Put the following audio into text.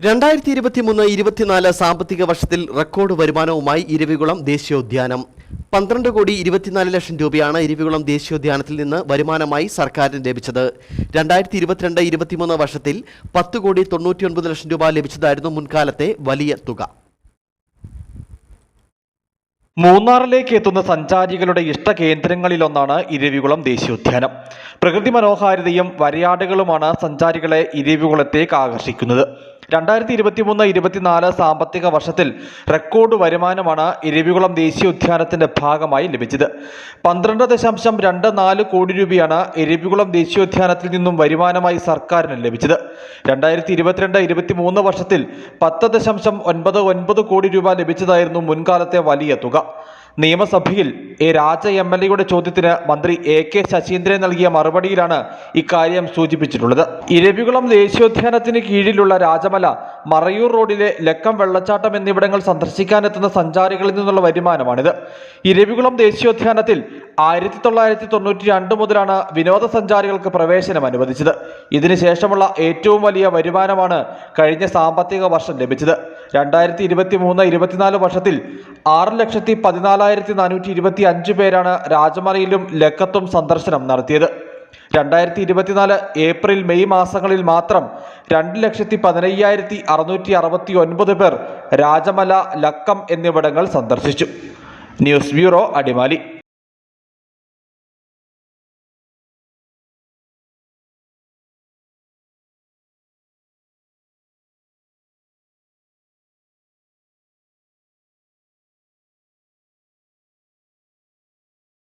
രണ്ടായിരത്തി ഇരുപത്തിമൂന്ന് ഇരുപത്തിനാല് സാമ്പത്തിക വർഷത്തിൽ റെക്കോർഡ് വരുമാനവുമായി ഇരവികുളം ദേശീയോദ്യാനം. പന്ത്രണ്ട് കോടി ഇരുപത്തിനാല് ലക്ഷം രൂപയാണ് ഇരവികുളം ദേശീയോദ്യാനത്തിൽ നിന്ന് വരുമാനമായി സർക്കാരിന് ലഭിച്ചത്. രണ്ടായിരത്തി ഇരുപത്തിരണ്ട് ഇരുപത്തിമൂന്ന് വർഷത്തിൽ പത്ത് കോടി തൊണ്ണൂറ്റിയൊൻപത് ലക്ഷം രൂപ ലഭിച്ചതായിരുന്നു മുൻകാലത്തെ വലിയ തുക. മൂന്നാറിലേക്ക് എത്തുന്ന സഞ്ചാരികളുടെ ഇഷ്ട കേന്ദ്രങ്ങളിലൊന്നാണ് ഇരവികുളം ദേശീയോദ്യാനം. പ്രകൃതി മനോഹാരിതയും വരയാടുകളുമാണ് സഞ്ചാരികളെ ഇരവികുളത്തേക്ക് ആകർഷിക്കുന്നത്. രണ്ടായിരത്തി ഇരുപത്തിമൂന്ന് ഇരുപത്തിനാല് സാമ്പത്തിക വർഷത്തിൽ റെക്കോർഡ് വരുമാനമാണ് ഇരവികുളം ദേശീയ ദേശീയോദ്യാനത്തിന്റെ ഭാഗമായി ലഭിച്ചത്. പന്ത്രണ്ട് ദശാംശം രണ്ട് നാല് കോടി രൂപയാണ് ഇരവികുളം ദേശീയോദ്യാനത്തിൽ നിന്നും വരുമാനമായി സർക്കാരിന് ലഭിച്ചത്. രണ്ടായിരത്തി ഇരുപത്തിരണ്ട് ഇരുപത്തിമൂന്ന് വർഷത്തിൽ പത്ത് ദശാംശം ഒൻപത് ഒൻപത് കോടി രൂപ ലഭിച്ചതായിരുന്നു മുൻകാലത്തെ വലിയ തുക. നിയമസഭയിൽ എ രാജ എം എൽ എയുടെ ചോദ്യത്തിന് മന്ത്രി എ കെ ശശീന്ദ്രൻ നൽകിയ മറുപടിയിലാണ് ഇക്കാര്യം സൂചിപ്പിച്ചിട്ടുള്ളത്. ഇരവികുളം ദേശീയോദ്യാനത്തിന് കീഴിലുള്ള രാജമല മറയൂർ റോഡിലെ ലക്കം വെള്ളച്ചാട്ടം എന്നിവിടങ്ങൾ സന്ദർശിക്കാനെത്തുന്ന സഞ്ചാരികളിൽ നിന്നുള്ള വരുമാനമാണിത്. ഇരവികുളം ദേശീയോദ്യാനത്തിൽ ആയിരത്തി തൊള്ളായിരത്തി തൊണ്ണൂറ്റി രണ്ട് മുതലാണ് വിനോദസഞ്ചാരികൾക്ക് പ്രവേശനം അനുവദിച്ചത്. ഇതിനുശേഷമുള്ള ഏറ്റവും വലിയ വരുമാനമാണ് കഴിഞ്ഞ സാമ്പത്തിക വർഷം ലഭിച്ചത്. രണ്ടായിരത്തി ഇരുപത്തി മൂന്ന് ഇരുപത്തിനാല് വർഷത്തിൽ ആറ് ലക്ഷത്തി പതിനാലായിരത്തി നാനൂറ്റി ഇരുപത്തി അഞ്ച് പേരാണ് രാജമലയിലും ലക്കത്തും സന്ദർശനം നടത്തിയത്. രണ്ടായിരത്തി ഇരുപത്തിനാല് ഏപ്രിൽ മെയ് മാസങ്ങളിൽ മാത്രം രണ്ട് ലക്ഷത്തി പതിനയ്യായിരത്തി അറുന്നൂറ്റി അറുപത്തി ഒൻപത് പേർ രാജമല ലക്കം എന്നിവിടങ്ങൾ സന്ദർശിച്ചു. News bureau Adimali.